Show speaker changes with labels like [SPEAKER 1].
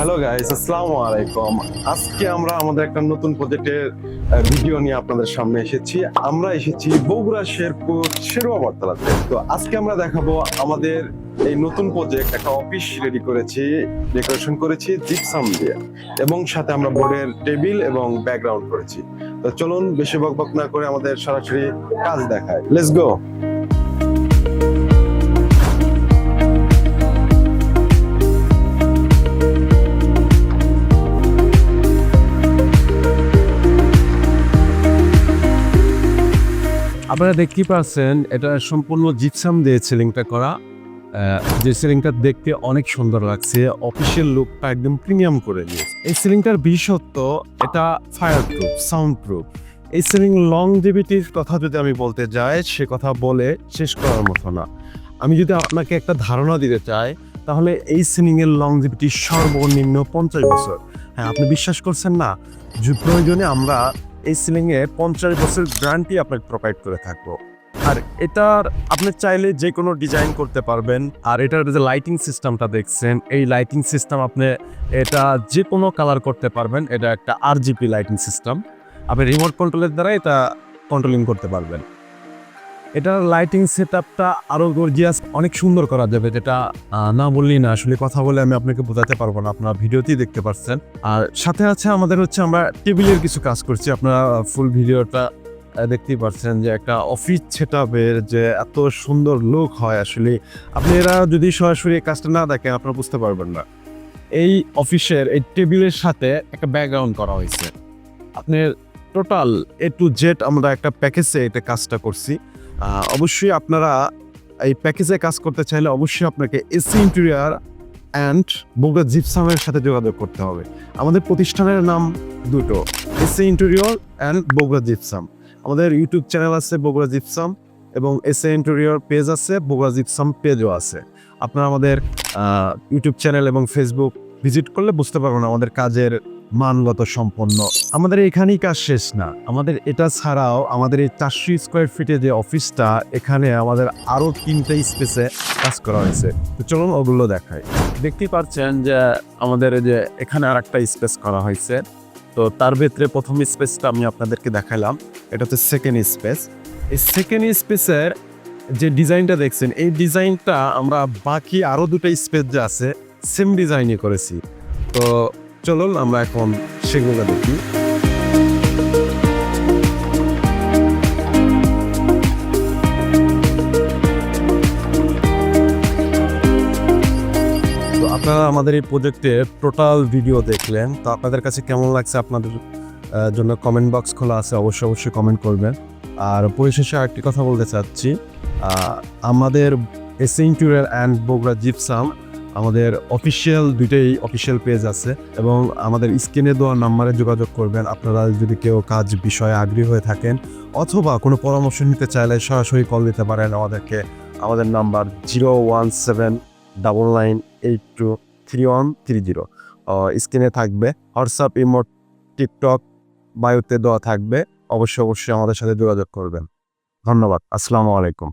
[SPEAKER 1] Hello guys আসসালামু আলাইকুম আজকে আমরা আমাদের একটা নতুন প্রজেক্টের ভিডিও নিয়ে আপনাদের সামনে এসেছি। আমরা এসেছি বগুড়া শেরপুর শেরুয়া বটতলাতে। তো আজকে আমরা দেখাবো আমাদের এই নতুন প্রজেক্ট একটা অফিস রেডি করেছি ডেকোরেশন করেছি জিপসাম দিয়ে। এবং সাথে আমরা বোর্ডের টেবিল এবং ব্যাকগ্রাউন্ড করেছি। তো চলুন, বেশি বকবক না করে আমাদের সরাসরি কাজ দেখায়। লেটস গো
[SPEAKER 2] আপনারা দেখতেই পাচ্ছেন, এটা সম্পূর্ণ জিপসাম দিয়ে সিলিংটা করা। যে সিলিংটা দেখতে অনেক সুন্দর লাগছে অফিসিয়াল লুকটা একদম প্রিমিয়াম করে দিয়েছে। এই সিলিংটার বিশেষত্ব, এটা ফায়ার প্রুফ সাউন্ড প্রুফ এই সিলিং লংজিভিটির কথা যদি আমি বলতে যাই, সে কথা বলে শেষ করার মতো না। আমি যদি আপনাকে একটা ধারণা দিতে চাই, তাহলে এই সিলিং এর লংজিভিটি সর্বনিম্ন পঞ্চাশ বছর। হ্যাঁ আপনি বিশ্বাস করছেন না? প্রয়োজনে আমরা এই সিলিংয়ে পঞ্চাশ বছর গ্যারান্টি আপনাকে প্রোভাইড করে থাকব। আর এটার, আপনি চাইলে যে কোনো ডিজাইন করতে পারবেন। আর এটার যে লাইটিং সিস্টেমটা দেখছেন, এই লাইটিং সিস্টেম আপনি এটা যে কোনো কালার করতে পারবেন। এটা একটা আর লাইটিং সিস্টেম আপনি রিমোট কন্ট্রোলের দ্বারা এটা কন্ট্রোলিং করতে পারবেন। এটার লাইটিং সেট আপটা আরও গর্জিয়াস অনেক সুন্দর করা যাবে। যেটা না বললেই না, আসলে কথা বলে আমি আপনাকে বোঝাতে পারব না, আপনারা ভিডিওতেই দেখতে পাচ্ছেন আর সাথে আছে আমাদের হচ্ছে আমরা টেবিলের কিছু কাজ করছি, আপনারা ফুল ভিডিওটা দেখতেই পাচ্ছেন যে একটা অফিস সেটআপের যে এত সুন্দর লুক হয় আসলে। আপনি এরা যদি সরাসরি কাজটা না দেখেন, আপনারা বুঝতে পারবেন না। এই অফিসের এই টেবিলের সাথে একটা ব্যাকগ্রাউন্ড করা হয়েছে। আপনার টোটাল এ টু জেড আমরা একটা প্যাকেজে এটা কাজটা করছি। অবশ্যই আপনারা এই প্যাকেজে কাজ করতে চাইলে অবশ্যই আপনাকে এসি ইন্টেরিয়ার অ্যান্ড বগুড়া জিপসামের সাথে যোগাযোগ করতে হবে। আমাদের প্রতিষ্ঠানের নাম দুটো, AC interior and Bogura gypsum আমাদের ইউটিউব চ্যানেল আছে বগুড়া জিপসাম এবং এসএ ইন্টেরিয়র পেজ আছে বগুড়া জিপসাম পেজও আছে। আপনারা আমাদের ইউটিউব চ্যানেল এবং ফেসবুক ভিজিট করলে বুঝতে পারবেন আমাদের কাজের মানগত সম্পন্ন। আমাদের এখানেই কাজ শেষ না। আমাদের এটা ছাড়াও আমাদের এই চারশো স্কোয়ার ফিটে যে অফিসটা, এখানে আমাদের আরও তিনটে স্পেসে কাজ করা হয়েছে। তো চলুন ওগুলো দেখাই। দেখতেই পাচ্ছেন যে আমাদের যে এখানে আর একটা স্পেস করা হয়েছে। তো তার ভিতরে প্রথম স্পেসটা আমি আপনাদেরকে দেখালাম। এটা হচ্ছে সেকেন্ড স্পেস এই সেকেন্ড স্পেসের যে ডিজাইনটা দেখছেন, এই ডিজাইনটা আমরা বাকি আরও দুটো স্পেস যে আছে সেম ডিজাইনই করেছি। তো চলুন, আমরা এখন সেগুলো দেখি। আপনারা আমাদের এই প্রজেক্টের টোটাল ভিডিও দেখলেন। তো আপনাদের কাছে কেমন লাগছে? আপনাদের জন্য কমেন্ট বক্স খোলা আছে, অবশ্যই অবশ্যই কমেন্ট করবেন। আর পরিশেষে আরেকটি কথা বলতে চাচ্ছি। আমাদের SA interior and Bogura gypsum আমাদের অফিসিয়াল দুইটাই অফিসিয়াল পেজ আছে এবং আমাদের স্ক্রিনে দেওয়া নাম্বারে যোগাযোগ করবেন। আপনারা যদি কেউ কাজ বিষয়ে আগ্রহী হয়ে থাকেন অথবা কোনো পরামর্শ নিতে চাইলে সরাসরি কল দিতে পারেন আমাদেরকে। আমাদের number zero one seven double nine eight two three one three zero স্ক্রিনে থাকবে হোয়াটসঅ্যাপ ইমোট টিকটক বায়ুতে দেওয়া থাকবে। অবশ্যই অবশ্যই আমাদের সাথে যোগাযোগ করবেন। ধন্যবাদ। আসসালামু আলাইকুম।